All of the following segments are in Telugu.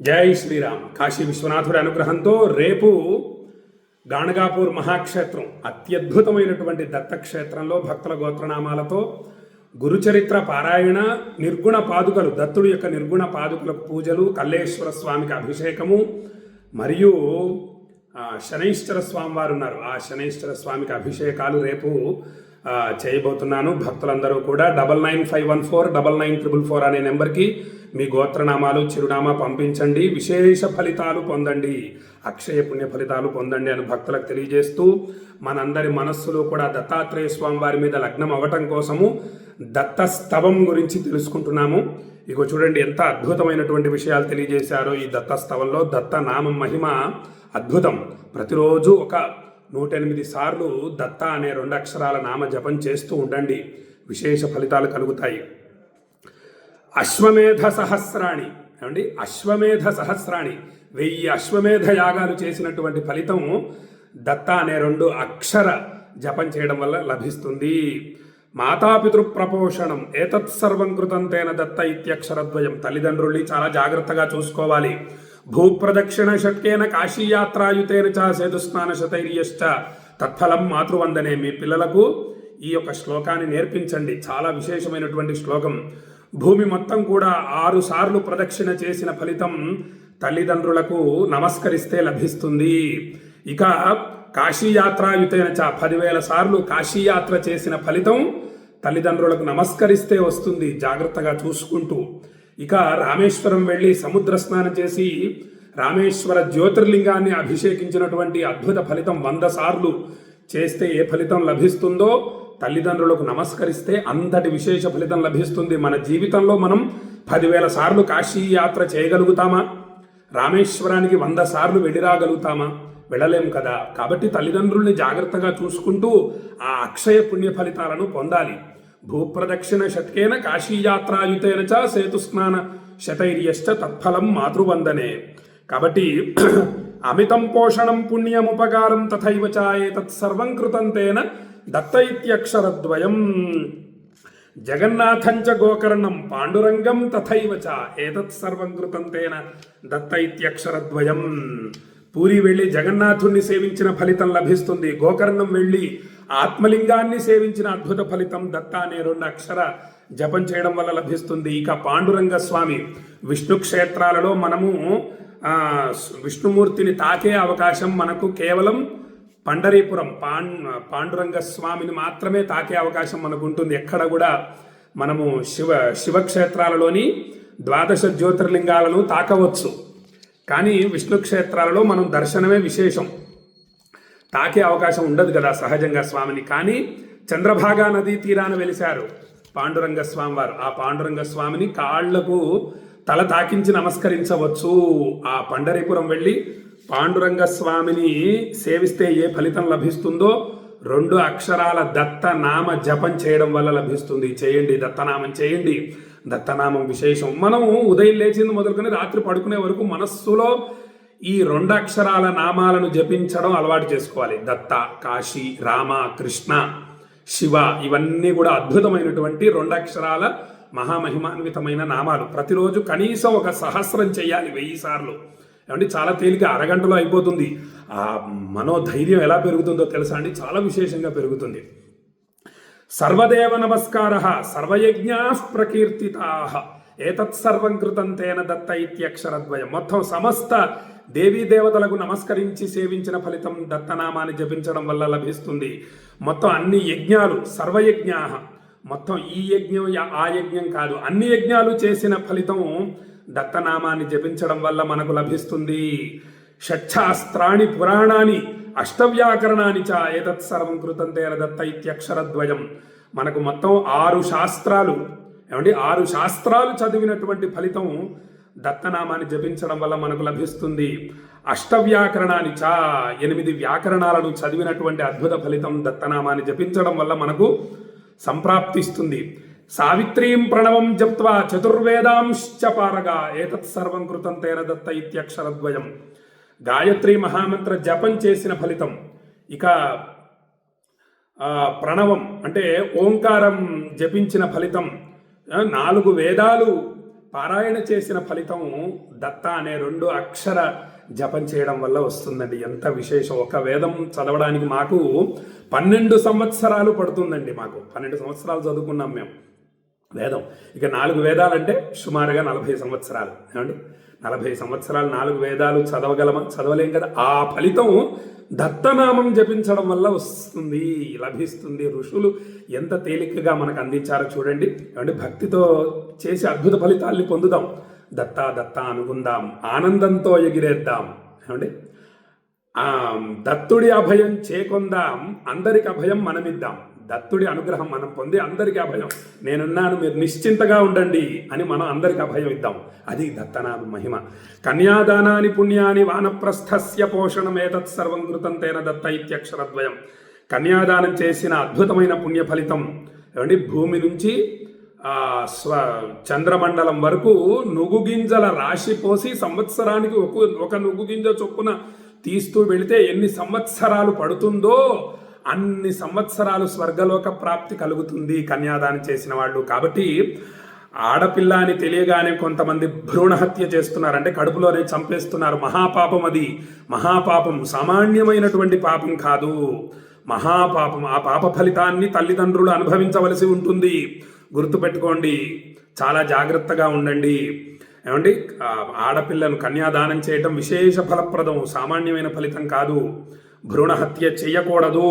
జై శ్రీరామ్. కాశీ విశ్వనాథుడి అనుగ్రహంతో రేపు గాణగాపూర్ మహాక్షేత్రం అత్యద్భుతమైనటువంటి దత్తక్షేత్రంలో భక్తుల గోత్రనామాలతో గురుచరిత్ర పారాయణ నిర్గుణ పాదుకలు దత్తుడి యొక్క నిర్గుణ పాదుకలకు పూజలు కల్లేశ్వర స్వామికి అభిషేకము మరియు శనైశ్వర స్వామి వారు ఉన్నారు. ఆ శనైశ్వర స్వామికి అభిషేకాలు రేపు చేయబోతున్నాను. భక్తులందరూ కూడా double nine five one four double nine triple four అనే నెంబర్కి మీ గోత్రనామాలు చిరునామా పంపించండి. విశేష ఫలితాలు పొందండి. అక్షయ పుణ్య ఫలితాలు పొందండి అని భక్తులకు తెలియజేస్తూ మనందరి మనస్సులో కూడా దత్తాత్రేయ స్వామి వారి మీద లగ్నం అవ్వటం కోసము దత్తస్తవం గురించి తెలుసుకుంటున్నాము. ఇక చూడండి ఎంత అద్భుతమైనటువంటి విషయాలు తెలియజేశారో ఈ దత్తస్తవంలో దత్త నామం మహిమ అద్భుతం. ప్రతిరోజు ఒక నూట ఎనిమిది సార్లు దత్త అనే రెండు అక్షరాల నామ జపం చేస్తూ ఉండండి. విశేష ఫలితాలు కలుగుతాయి. అశ్వమేధ సహస్రాణి. ఏమండి? అశ్వమేధ సహస్రాణి. వెయ్యి అశ్వమేధ యాగాలు చేసినటువంటి ఫలితం దత్త అనే రెండు అక్షర జపం చేయడం వల్ల లభిస్తుంది. మాతాపితృ ప్రపోషణం ఏతత్ సర్వం కృతం తేన దత్త ఇత్యక్షరద్వయం. తల్లిదండ్రుల్ని చాలా జాగ్రత్తగా చూసుకోవాలి. భూప్రదక్షిణ షట్కేన కాశీయాత్రాయుతేన చ సేతుస్నాన శతైర్యశ్చ తత్ఫలం మాతృవందనే మీ పిల్లలకు ఈ యొక్క శ్లోకాన్ని నేర్పించండి. చాలా విశేషమైనటువంటి శ్లోకం. భూమి మొత్తం కూడా ఆరు సార్లు ప్రదక్షిణ చేసిన ఫలితం తల్లిదండ్రులకు నమస్కరిస్తే లభిస్తుంది. ఇక కాశీయాత్రాయుతైన చ పదివేల సార్లు కాశీయాత్ర చేసిన ఫలితం తల్లిదండ్రులకు నమస్కరిస్తే వస్తుంది. జాగ్రత్తగా చూసుకుంటూ. ఇక రామేశ్వరం వెళ్ళి సముద్ర స్నానం చేసి రామేశ్వర జ్యోతిర్లింగాన్ని అభిషేకించినటువంటి అద్భుత ఫలితం వంద సార్లు చేస్తే ఏ ఫలితం లభిస్తుందో తల్లిదండ్రులకు నమస్కరిస్తే అంతటి విశేష ఫలితం లభిస్తుంది. మన జీవితంలో మనం పదివేల సార్లు కాశీ యాత్ర చేయగలుగుతామా? రామేశ్వరానికి వంద సార్లు వెళ్ళి రాగలుగుతామా? వెళ్ళలేం కదా. కాబట్టి తల్లిదండ్రుల్ని జాగ్రత్తగా చూసుకుంటూ ఆ అక్షయ పుణ్య ఫలితాలను పొందాలి. భూప్రదక్షిణ శతకేన కాశీయాత్రాయుతేన చ సేతుస్నాన శతైర్యశ్చ తత్ఫలం మాతృవందనే. కాబట్టి అమితం పోషణం పుణ్యముపకారం తథైవ చ ఏతత్ సర్వం దత్త ఇత్యక్షరద్వయం జగన్నాథం చ గోకర్ణం పాండురంగం తథైవ చ ఏతత్ సర్వం కృతం దత్త ఇత్యక్షరద్వయం పూరి వెళ్ళి జగన్నాథుణ్ణి సేవించిన ఫలితం లభిస్తుంది. గోకర్ణం వెళ్ళి ఆత్మలింగాన్ని సేవించిన అద్భుత ఫలితం దత్త అనే రెండు అక్షర జపం చేయడం వల్ల లభిస్తుంది. ఇక పాండురంగ స్వామి విష్ణు క్షేత్రాలలో మనము విష్ణుమూర్తిని తాకే అవకాశం మనకు కేవలం పండరీపురం పాండ్ పాండురంగ స్వామిని మాత్రమే తాకే అవకాశం మనకు ఉంటుంది. ఎక్కడ కూడా మనము శివ శివక్షేత్రాలలోని ద్వాదశ జ్యోతిర్లింగాలను తాకవచ్చు. కానీ విష్ణు క్షేత్రాలలో మనం దర్శనమే విశేషం. తాకే అవకాశం ఉండదు కదా సహజంగా స్వామిని. కానీ చంద్రభాగా నదీ తీరాన వెలిశారు పాండురంగ స్వామి వారు ఆ పాండురంగ స్వామిని కాళ్ళకు తల తాకించి నమస్కరించవచ్చు. ఆ పండరీపురం వెళ్ళి పాండురంగ స్వామిని సేవిస్తే ఏ ఫలితం లభిస్తుందో రెండు అక్షరాల దత్తనామ జపం చేయడం వల్ల లభిస్తుంది. చేయండి దత్తనామం చేయండి. దత్తనామం విశేషం. మనం ఉదయం లేచింది మొదలుకొని రాత్రి పడుకునే వరకు మనస్సులో ఈ రెండు అక్షరాల నామాలను జపించడం అలవాటు చేసుకోవాలి. దత్త కాశీ రామ కృష్ణ శివ ఇవన్నీ కూడా అద్భుతమైనటువంటి రెండు అక్షరాల మహామహిమాన్వితమైన నామాలు. ప్రతిరోజు కనీసం ఒక సహస్రం చేయాలి వెయ్యి సార్లు. ఏమంటే చాలా తేలిక అరగంటలో అయిపోతుంది. ఆ మనోధైర్యం ఎలా పెరుగుతుందో తెలుసా అండి? చాలా విశేషంగా పెరుగుతుంది. సర్వదేవ నమస్కార సర్వయజ్ఞా ప్రకీర్తితా. ఏతత్సర్వం కృతం తేన దత్త ఇత్యక్షరద్వయం. మొత్తం సమస్త దేవీ దేవతలకు నమస్కరించి సేవించిన ఫలితం దత్తనామాన్ని జపించడం వల్ల లభిస్తుంది. మొత్తం అన్ని యజ్ఞాలు సర్వయజ్ఞా. మొత్తం ఈ యజ్ఞం యా- ఆ యజ్ఞం కాదు. అన్ని యజ్ఞాలు చేసిన ఫలితం దత్తనామాన్ని జపించడం వల్ల మనకు లభిస్తుంది. షట్ఛాస్త్రాణి పురాణాని అష్టవ్యాకరణాన్ని చ ఏతత్సర్వం కృతం తేన దత్త ఇత్యక్షరద్వయం. మనకు మొత్తం ఆరు శాస్త్రాలు ఏమండి? ఆరు శాస్త్రాలు చదివినటువంటి ఫలితం దత్తనామాన్ని జపించడం వల్ల మనకు లభిస్తుంది. అష్టవ్యాకరణాన్ని చా ఎనిమిది వ్యాకరణాలను చదివినటువంటి అద్భుత ఫలితం దత్తనామాన్ని జపించడం వల్ల మనకు సంప్రాప్తిస్తుంది. సావిత్రీం ప్రణవం జప్త్వా చతుర్వేదాంశ్చ పారగా ఏతత్ సర్వం కృతం తేన దత్త ఇత్యక్షరద్వయం. గాయత్రి మహామంత్ర జపం చేసిన ఫలితం. ఇక ప్రణవం అంటే ఓంకారం జపించిన ఫలితం. నాలుగు వేదాలు పారాయణ చేసిన ఫలితం దత్త అనే రెండు అక్షర జపం చేయడం వల్ల వస్తుందండి. ఎంత విశేషం. ఒక వేదం చదవడానికి మాకు పన్నెండు సంవత్సరాలు పడుతుందండి మాకు. పన్నెండు సంవత్సరాలు చదువుకున్నాం మేము వేదం. ఇక నాలుగు వేదాలంటే సుమారుగా నలభై సంవత్సరాలు. ఏమండి? నలభై సంవత్సరాలు నాలుగు వేదాలు చదవగలమా? చదవలేం కదా. ఆ ఫలితం దత్తనామం జపించడం వల్ల వస్తుంది లభిస్తుంది. ఋషులు ఎంత తేలికగా మనకు అందించారో చూడండి. అంటే భక్తితో చేసి అద్భుత ఫలితాల్ని పొందుదాం. దత్తా దత్తా అనుకుందాం ఆనందంతో ఎగిరేద్దాం. ఏమండి? దత్తుడి అభయం చేకొందాం అందరికి అభయం మనమిద్దాం. దత్తుడి అనుగ్రహం మనం పొంది అందరికీ అభయం. నేనున్నాను మీరు నిశ్చింతగా ఉండండి అని మనం అందరికీ అభయం ఇద్దాం. అది దత్తనామ మహిమ. కన్యాదానాని పుణ్యాని వానప్రస్థస్య పోషణం ఏతత్ సర్వం కృతం తేన దత్త ఇత్యక్షరద్వయం. కన్యాదానం చేసిన అద్భుతమైన పుణ్య ఫలితం ఏమండి? భూమి నుంచి స్వ చంద్రమండలం వరకు నువ్వు గింజల రాశి పోసి సంవత్సరానికి ఒక ఒక నువ్వు గింజ చొప్పున తీస్తూ వెళితే ఎన్ని సంవత్సరాలు పడుతుందో అన్ని సంవత్సరాలు స్వర్గలోక ప్రాప్తి కలుగుతుంది కన్యాదానం చేసిన వాళ్ళు. కాబట్టి ఆడపిల్ల అని తెలియగానే కొంతమంది భ్రూణ హత్య చేస్తున్నారు అంటే కడుపులోనే చంపేస్తున్నారు. మహాపాపం అది. మహాపాపం సామాన్యమైనటువంటి పాపం కాదు. మహాపాపం ఆ పాప ఫలితాన్ని తల్లిదండ్రులు అనుభవించవలసి ఉంటుంది. గుర్తుపెట్టుకోండి. చాలా జాగ్రత్తగా ఉండండి. ఏమండి? ఆడపిల్లను కన్యాదానం చేయటం విశేష ఫలప్రదం. సామాన్యమైన ఫలితం కాదు. భ్రూణ హత్య చేయకూడదు.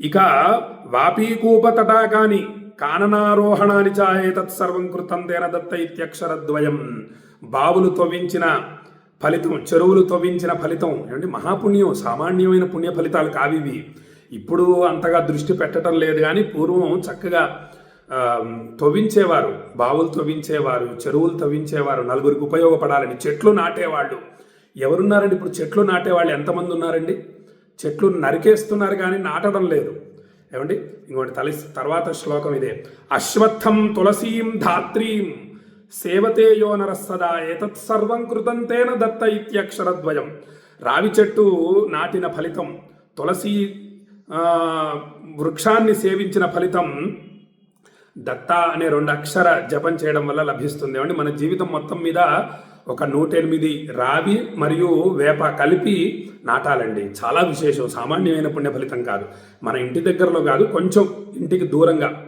ఇక వాపీకూప తటాకాని కాననారోహణాని చాయే తత్సర్వం కృతం తేన దత్త ఇత్యక్షరద్వయం. బావులు తవ్వించిన ఫలితం చెరువులు తవ్వించిన ఫలితం ఏమంటే మహాపుణ్యం సామాన్యమైన పుణ్య ఫలితాలు కావివి. ఇప్పుడు అంతగా దృష్టి పెట్టడం లేదు కానీ పూర్వం చక్కగా తవ్వించేవారు బావులు తవ్వించేవారు చెరువులు తవ్వించేవారు నలుగురికి ఉపయోగపడాలని చెట్లు నాటేవాళ్ళు. ఎవరున్నారండి? ఇప్పుడు చెట్లు నాటే వాళ్ళు ఎంతమంది ఉన్నారండి? చెట్లు నరికేస్తున్నారు కానీ నాటడం లేదు. ఏమండి? ఇంకోటి తలి తర్వాత శ్లోకం ఇదే. అశ్వత్థం తులసీం ధాత్రీం సేవతే యో సదా ఏతత్ సర్వం కృతం తేన దత్త ఇత్యక్షరద్వయం. రావి చెట్టు నాటిన ఫలితం తులసి వృక్షాన్ని సేవించిన ఫలితం దత్త అనే రెండు అక్షర జపం చేయడం వల్ల లభిస్తుంది. ఏమండి? మన జీవితం మొత్తం మీద ఒక నూట ఎనిమిది రావి మరియు వేప కలిపి నాటాలండి. చాలా విశేషం. సామాన్యమైన పుణ్య ఫలితం కాదు. మన ఇంటి దగ్గరలో కాదు కొంచెం ఇంటికి దూరంగా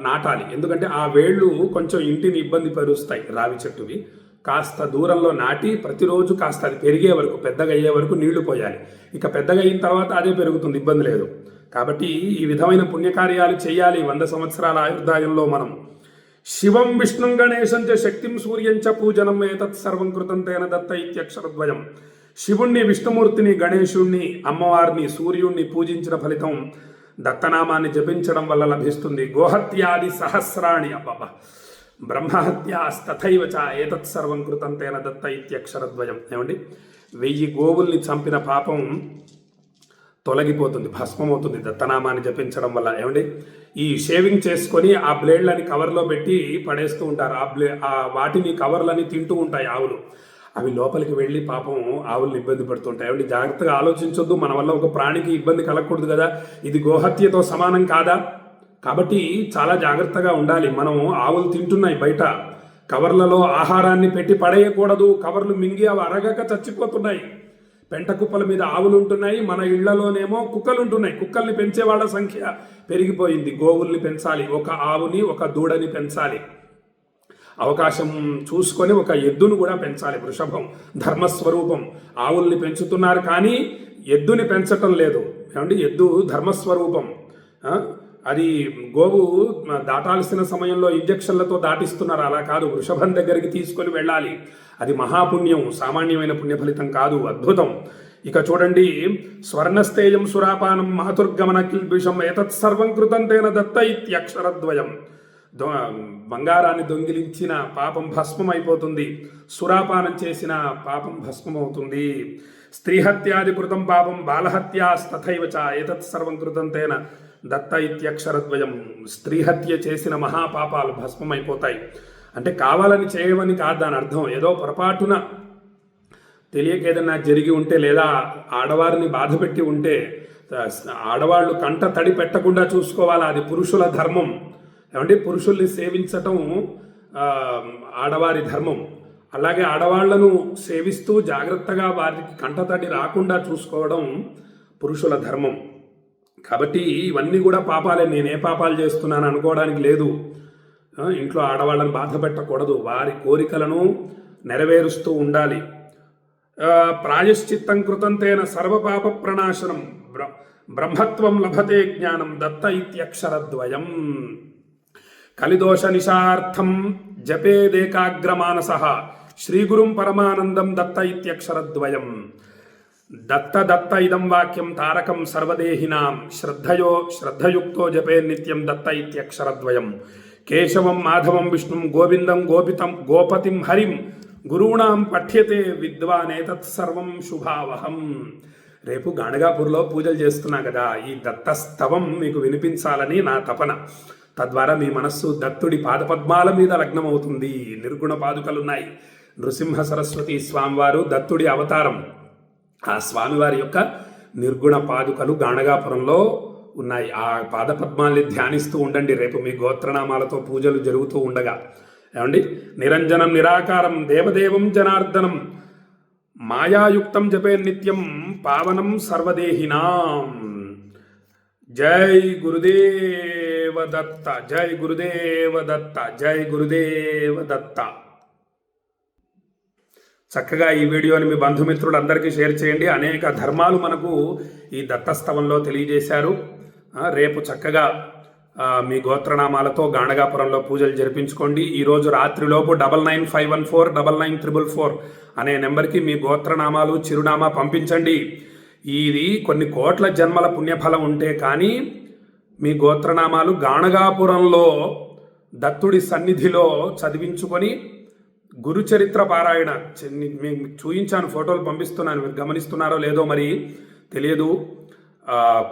నాటాలి. ఎందుకంటే ఆ వేళ్ళు కొంచెం ఇంటిని ఇబ్బంది పరుస్తాయి రావి చెట్టువి. కాస్త దూరంలో నాటి ప్రతిరోజు కాస్త అది పెరిగే వరకు పెద్దగా అయ్యే వరకు నీళ్ళు పోయాలి. ఇక పెద్దగా అయిన తర్వాత అదే పెరుగుతుంది ఇబ్బంది లేదు. కాబట్టి ఈ విధమైన పుణ్యకార్యాలు చేయాలి. వంద సంవత్సరాల ఆయుర్దాయంలో మనం. శివం విష్ణుం గణేశం చ శక్తిం సూర్యం చ పూజనం ఏతత్ సర్వం కృతం తేన దత్త ఇత్యక్షరద్వయం. శివుణ్ణి విష్ణుమూర్తిని గణేశుణ్ణి అమ్మవారిని సూర్యుణ్ణి పూజించిన ఫలితం దత్తనామాన్ని జపించడం వల్ల లభిస్తుంది. గోహత్యాది సహస్రాణి అబ్బబ్బా. బ్రహ్మహత్యాస్తథైవ చ ఏతత్ సర్వం కృతం తేన దత్త ఇత్యక్షరద్వయం. ఏమండి? వెయ్యి గోవుల్ని చంపిన పాపం తొలగిపోతుంది భస్మమవుతుంది దత్తనామాన్ని జపించడం వల్ల. ఏమండి? ఈ షేవింగ్ చేసుకొని ఆ బ్లేడ్లని కవర్లో పెట్టి పడేస్తూ ఉంటారు. ఆ బ్లే ఆ వాటిని కవర్లని తింటూ ఉంటాయి ఆవులు. అవి లోపలికి వెళ్ళి పాపం ఆవుల్ని ఇబ్బంది పడుతుంటాయి. ఏమండి? జాగ్రత్తగా ఆలోచించొద్దు. మన వల్ల ఒక ప్రాణికి ఇబ్బంది కలగకూడదు కదా. ఇది గోహత్యతో సమానం కాదా? కాబట్టి చాలా జాగ్రత్తగా ఉండాలి. మనం ఆవులు తింటున్నాయి బయట. కవర్లలో ఆహారాన్ని పెట్టి పడేయకూడదు. కవర్లు మింగి అవి అరగక చచ్చిపోతున్నాయి. పెంట కుప్పల మీద ఆవులు ఉంటున్నాయి. మన ఇళ్ళలోనేమో కుక్కలు ఉంటున్నాయి కుక్కల్ని పెంచే వాళ్ళ సంఖ్య పెరిగిపోయింది. గోవుల్ని పెంచాలి. ఒక ఆవుని ఒక దూడని పెంచాలి. అవకాశం చూసుకొని ఒక ఎద్దును కూడా పెంచాలి. వృషభం ధర్మస్వరూపం. ఆవుల్ని పెంచుతున్నారు కానీ ఎద్దుని పెంచటం లేదు. ఏమండి? ఎద్దు ధర్మస్వరూపం. అది గోవు దాటాల్సిన సమయంలో ఇంజక్షన్లతో దాటిస్తున్నారు. అలా కాదు వృషభం దగ్గరికి తీసుకొని వెళ్ళాలి. అది మహాపుణ్యం సామాన్యమైన పుణ్య ఫలితం కాదు అద్భుతం. ఇక చూడండి స్వర్ణస్తేయం సురాపానం మహతుర్గమన కిల్బిషం ఏతత్ సర్వం కృతం తేన దత్త ఇత్యక్షరద్వయం బంగారాన్ని దొంగిలించిన పాపం భస్మం అయిపోతుంది సురాపానం చేసిన పాపం భస్మం అవుతుంది స్త్రీహత్యాది కృతం పాపం బాలహత్యాస్తథైవ చ ఏతత్ సర్వం కృతం తేన దత్త ఇత్యక్షరద్వయం స్త్రీహత్య చేసిన మహాపాపాలు భస్మమైపోతాయి. అయిపోతాయి అంటే కావాలని చేయమని కాదు దాని అర్థం. ఏదో పొరపాటున తెలియక ఏదన్నా జరిగి ఉంటే లేదా ఆడవారిని బాధపెట్టి ఉంటే ఆడవాళ్ళు కంట తడి పెట్టకుండా చూసుకోవాలి? అది పురుషుల ధర్మం. ఏమంటే పురుషుల్ని సేవించటం ఆడవారి ధర్మం. అలాగే ఆడవాళ్ళను సేవిస్తూ జాగ్రత్తగా వారికి కంటతడి రాకుండా చూసుకోవడం పురుషుల ధర్మం. కాబట్టి ఇవన్నీ కూడా పాపాలే. నేనే పాపాలు చేస్తున్నాను అనుకోవడానికి లేదు. ఇంట్లో ఆడవాళ్ళని బాధ పెట్టకూడదు. వారి కోరికలను నెరవేరుస్తూ ఉండాలి. ప్రాయశ్చిత్తం కృతం తేన సర్వపాప ప్రణాశనం బ్ర బ్రహ్మత్వం లభతే జ్ఞానం దత్త ఇత్యక్షరద్వయం. కలిదోష నిశార్థం జపేదేకాగ్రమానస. శ్రీగురుం పరమానందం దత్త ఇత్యక్షరద్వయం. దత్త దత్త ఇదం వాక్యం తారకం సర్వదేహినాం శ్రద్ధయో శ్రద్ధయుక్తో జపే నిత్యం దత్త ఇత్యక్షరద్వయం కేశవం మాధవం విష్ణుం గోవిందం గోపితం గోపతిం హరిం గురూణాం పఠ్యతే విద్వానేతత్ సర్వం శుభావహం రేపు గాణగాపూర్లో పూజలు చేస్తున్నా కదా ఈ దత్తస్తవం మీకు వినిపించాలని నా తపన. తద్వారా మీ మనస్సు దత్తుడి పాదపద్మాల మీద లగ్నమవుతుంది. నిర్గుణ పాదుకలున్నాయి. నృసింహ సరస్వతి స్వామివారు దత్తుడి అవతారం. ఆ స్వామివారి యొక్క నిర్గుణ పాదుకలు గాణగాపురంలో ఉన్నాయి. ఆ పాదపద్మాల్ని ధ్యానిస్తూ ఉండండి. రేపు మీ గోత్రనామాలతో పూజలు జరుగుతూ ఉండగా. ఏమండి? నిరంజనం నిరాకారం దేవదేవం జనార్దనం మాయాయుక్తం జపే నిత్యం పావనం సర్వదేహినాం. జై గురుదేవ దత్త జై గురుదేవ దత్త జై గురుదేవ దత్త చక్కగా ఈ వీడియోని మీ బంధుమిత్రులందరికీ షేర్ చేయండి. అనేక ధర్మాలు మనకు ఈ దత్తస్తవంలో తెలియజేశారు. రేపు చక్కగా మీ గోత్రనామాలతో గాణగాపురంలో పూజలు జరిపించుకోండి. ఈరోజు రాత్రిలోపు double nine five one four double nine triple four అనే నెంబర్కి మీ గోత్రనామాలు చిరునామా పంపించండి. ఇది కొన్ని కోట్ల జన్మల పుణ్యఫలం ఉంటే కానీ మీ గోత్రనామాలు గాణగాపురంలో దత్తుడి సన్నిధిలో చదివించుకొని గురుచరిత్ర పారాయణ. చి- మీకు చూయించాను ఫోటోలు పంపిస్తున్నాను. మీరు గమనిస్తున్నారో లేదో మరి తెలియదు.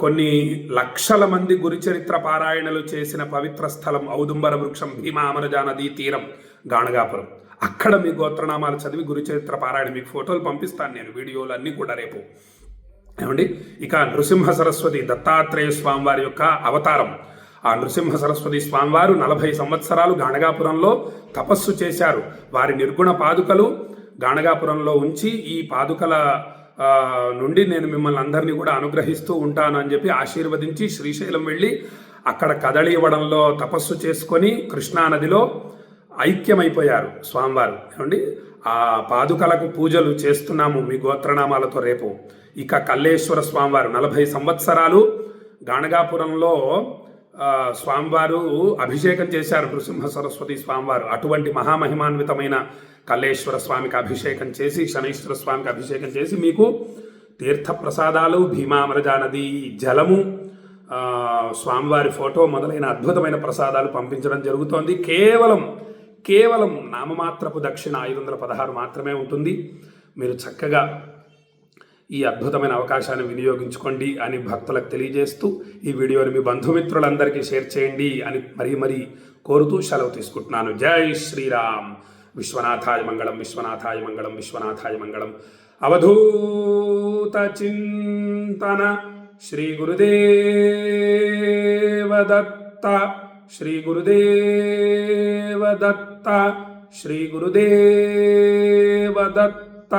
కొన్ని లక్షల మంది గురుచరిత్ర పారాయణలు చేసిన పవిత్ర స్థలం ఔదుంబర వృక్షం భీమామరజా నదీ తీరం గాణగాపురం. అక్కడ మీ గోత్రనామాలు చదివి గురుచరిత్ర పారాయణ మీకు ఫోటోలు పంపిస్తాను నేను. వీడియోలు అన్నీ కూడా రేపు. ఏమండి? ఇక నృసింహ సరస్వతి దత్తాత్రేయ స్వామివారి యొక్క అవతారం. ఆ నృసింహ సరస్వతి స్వామివారు నలభై సంవత్సరాలు గాణగాపురంలో తపస్సు చేశారు. వారి నిర్గుణ పాదుకలు గాణగాపురంలో ఉంచి ఈ పాదుకల నుండి నేను మిమ్మల్ని అందరినీ కూడా అనుగ్రహిస్తూ ఉంటాను అని చెప్పి ఆశీర్వదించి శ్రీశైలం వెళ్ళి అక్కడ కదలి ఇవ్వడంలో తపస్సు చేసుకొని కృష్ణానదిలో ఐక్యమైపోయారు స్వామివారు. ఏమండి? ఆ పాదుకలకు పూజలు చేస్తున్నాము మీ గోత్రనామాలతో రేపు. ఇక కల్లేశ్వర స్వామివారు నలభై సంవత్సరాలు గాణగాపురంలో స్వామివారు అభిషేకం చేశారు నృసింహ సరస్వతి స్వామివారు. అటువంటి మహామహిమాన్వితమైన కల్లేశ్వర స్వామికి అభిషేకం చేసి శనైశ్వర స్వామికి అభిషేకం చేసి మీకు తీర్థ ప్రసాదాలు భీమామరజా నది జలము స్వామివారి ఫోటో మొదలైన అద్భుతమైన ప్రసాదాలు పంపించడం జరుగుతోంది. కేవలం కేవలం నామమాత్రపు దక్షిణ ఐదు వందల పదహారు మాత్రమే ఉంటుంది. మీరు చక్కగా ఈ అద్భుతమైన అవకాశాన్ని వినియోగించుకోండి అని భక్తులకు తెలియజేస్తూ ఈ వీడియోని మీ బంధుమిత్రులందరికీ షేర్ చేయండి అని మరీ మరీ కోరుతూ సెలవు తీసుకుంటున్నాను. జై శ్రీరామ్. విశ్వనాథాయ మంగళం విశ్వనాథాయ మంగళం విశ్వనాథాయ మంగళం. అవధూత చింతన శ్రీ గురుదేవ దత్త శ్రీ గురుదేవ దత్త శ్రీ గురుదేవ దత్త